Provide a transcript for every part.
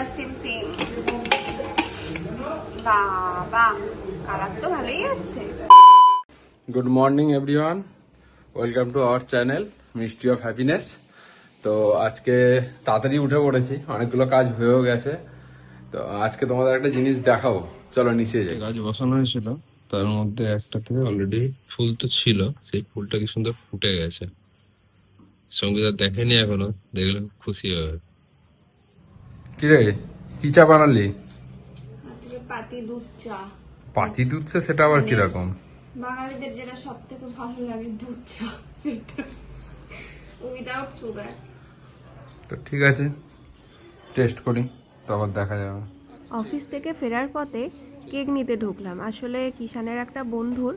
যা সিম সিম বাবা কালার তো ভালোই আসছে। Good morning everyone welcome to our channel mystery of happiness তো আজকে তাড়াতাড়ি উঠে পড়েছি অনেকগুলো কাজ হয়েও গেছে। তো আজকে তোমাদের একটা জিনিস দেখাবো। চলো নিচে যাই। গাছ বসানো হয়েছিল তার মধ্যে একটা থেকে অলরেডি ফুল তো ছিল সেই ফুলটা কি সুন্দর ফুটে গেছে। সঙ্গীতা দেখেনি এখনও দেখলে খুশি হবে কি রে কি চা বানালি? পাতি দুধ চা। পাতি দুধছে সেটা আবার কীরকম? বাঙালিদের যেটা সব থেকে ভালো লাগে দুধ চা সেটা। উইদাউট সুগার তো ঠিক আছে টেস্ট করি তারপর দেখা যাবে। অফিস থেকে ফেরার পথে কেক নিতে ঢুকলাম। আসলে কিষানের একটা বন্ধুর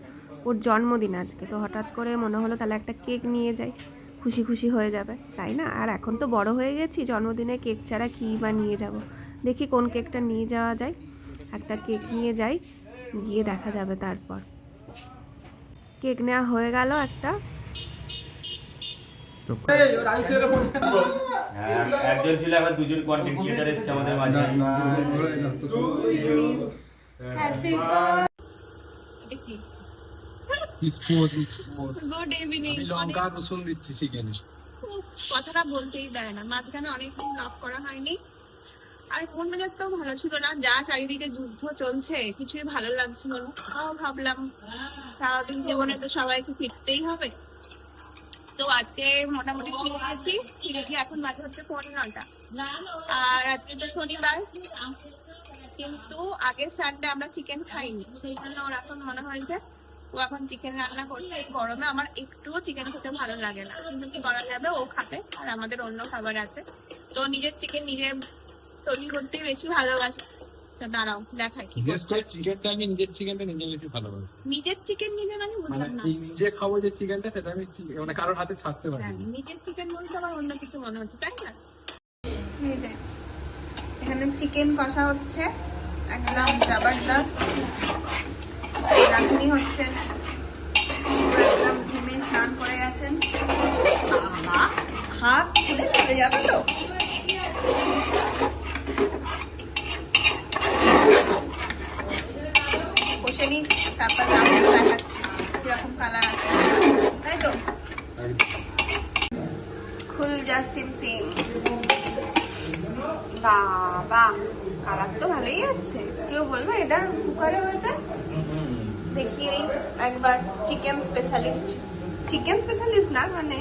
ওর জন্মদিন আজকে তো হঠাৎ করে মনে হলো তাহলে একটা কেক নিয়ে যাই। খুশি খুশি হয়ে যাবে তাই না আর এখন তো বড় হয়ে গেছি জন্মদিনে কেক ছাড়া কী বা নিয়ে যাব দেখি কোন কেকটা নিয়ে যাওয়া যায় একটা কেক নিয়ে যাই গিয়ে দেখা যাবে তারপর কেক নেওয়া হয়ে গেল একটা হ্যাঁ, একজন ছিল আবার দুজন কন্টেন্ট ক্রিয়েটার এসেছে আমাদের মাঝে গুড ইভিনিং লঙ্কা রসুন দিচ্ছি চিকেন কথাটা বলতেই দেয় না। মাঝখানে অনেকদিন লাভ করা হয়নি। আর মন মেজাজটাও ভালো ছিল না। যা চারিদিকে যুদ্ধ চলছে কিছুই ভালো লাগছিল না। তাও ভাবলাম স্বাভাবিক জীবনে তো সবাইকে ফিরতেই হবে। তো আজকে মোটামুটি ফিরে গেছি। ফিরে গিয়ে এখন মাঝে হচ্ছে পৌনে নটা আর আজকে তো শনিবার। কিন্তু আগের সানডে আমরা চিকেন খাইনি। সেই জন্য ওর এখন মনে হয় যে ও এখন চিকেন রান্না করছে। এই গরমে আমার একটুও চিকেন খেতে ভালো লাগে না। কিন্তু কি করা যাবে? ও খাবে আর আমাদের অন্য খাবার আছে। তো নিজের চিকেন নিজে তৈরি করতে বেশি ভালোবাসে। তো দাঁড়াও দেখাই চিকেনটা আমি নিজের চিকেনটা নিজে বেশি ভালোবাসি। নিজের চিকেন নিজে বুঝলাম না। নিজে খাব যে চিকেনটা সেটা আমি চিকেন- মানে কারোর হাতে ছাড়তে পারি হ্যাঁ, নিজের চিকেন বলতে আবার অন্য কিছু মনে হচ্ছে তাই না? এই যে এখানে চিকেন কষা হচ্ছে। একদম জবরদস্ত। রাঁধুনি হচ্ছেন একদম ঘেমে স্নান করে গেছেন। বাবা, হাত খুলে চলে যাবে তো? বসে নিন, তারপর দেখাচ্ছি কীরকম কালার আছে। তাই তো? খুল যা সিম সিম বাবা কালার তো ভালোই আসছে। কেউ বলবে এটা কুকারে হয়েছে? দেখিয়ে একবার চিকেন স্পেশালিস্ট চিকেন স্পেশালিস্ট না মানে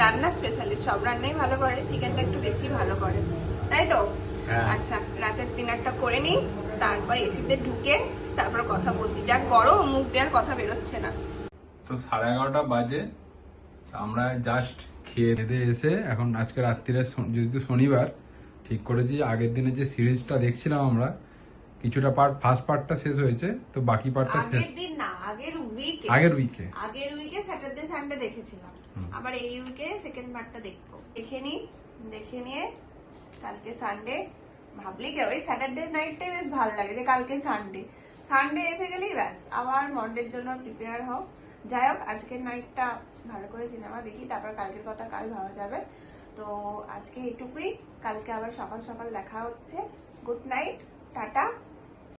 রান্না স্পেশালিস্ট সব রান্নাই ভালো করে চিকেনটা একটু বেশি ভালো করে। তাই তো? হ্যাঁ। আচ্ছা রাতের ডিনারটা করে নিই তারপর এসিতে ঢুকে তারপর কথা বলছি। যা গরম মুখ দেওয়ার কথা বেরোচ্ছে না। তো সাড়ে এগারোটা বাজে আমরা জাস্ট খেয়ে দিয়ে এসে এখন আজকে রাত্রিরে যেহেতু শনিবার ঠিক করেছি আগের দিনে যে সিরিজটা দেখছিলাম আমরা কিছুটা পার্ট ফার্স্ট পার্টটা শেষ হয়েছে তো বাকি পার্টটা শেষ আগের দিন না আগের উইকে আগের উইকে আগের উইকে স্যাটারডে সানডে দেখেছিলাম। আবার এই উইকে সেকেন্ড পার্টটা দেখব। দেখে নি দেখে নিয়ে কালকে সানডে ভাবলি কি ওই স্যাটারডে নাইটটাই বেশ ভালো লাগে যে কালকে সানডে সানডে এসে গেলেই ব্যাস আবার মন্ডের জন্য প্রিপেয়ার হও। যাই হোক আজকের নাইটটা ভালো করে সিনেমা দেখি তারপর কালকের কথা কাল ভাবা যাবে। তো আজকে এটুকুই কালকে আবার সকাল সকাল দেখা হচ্ছে। Good night tata.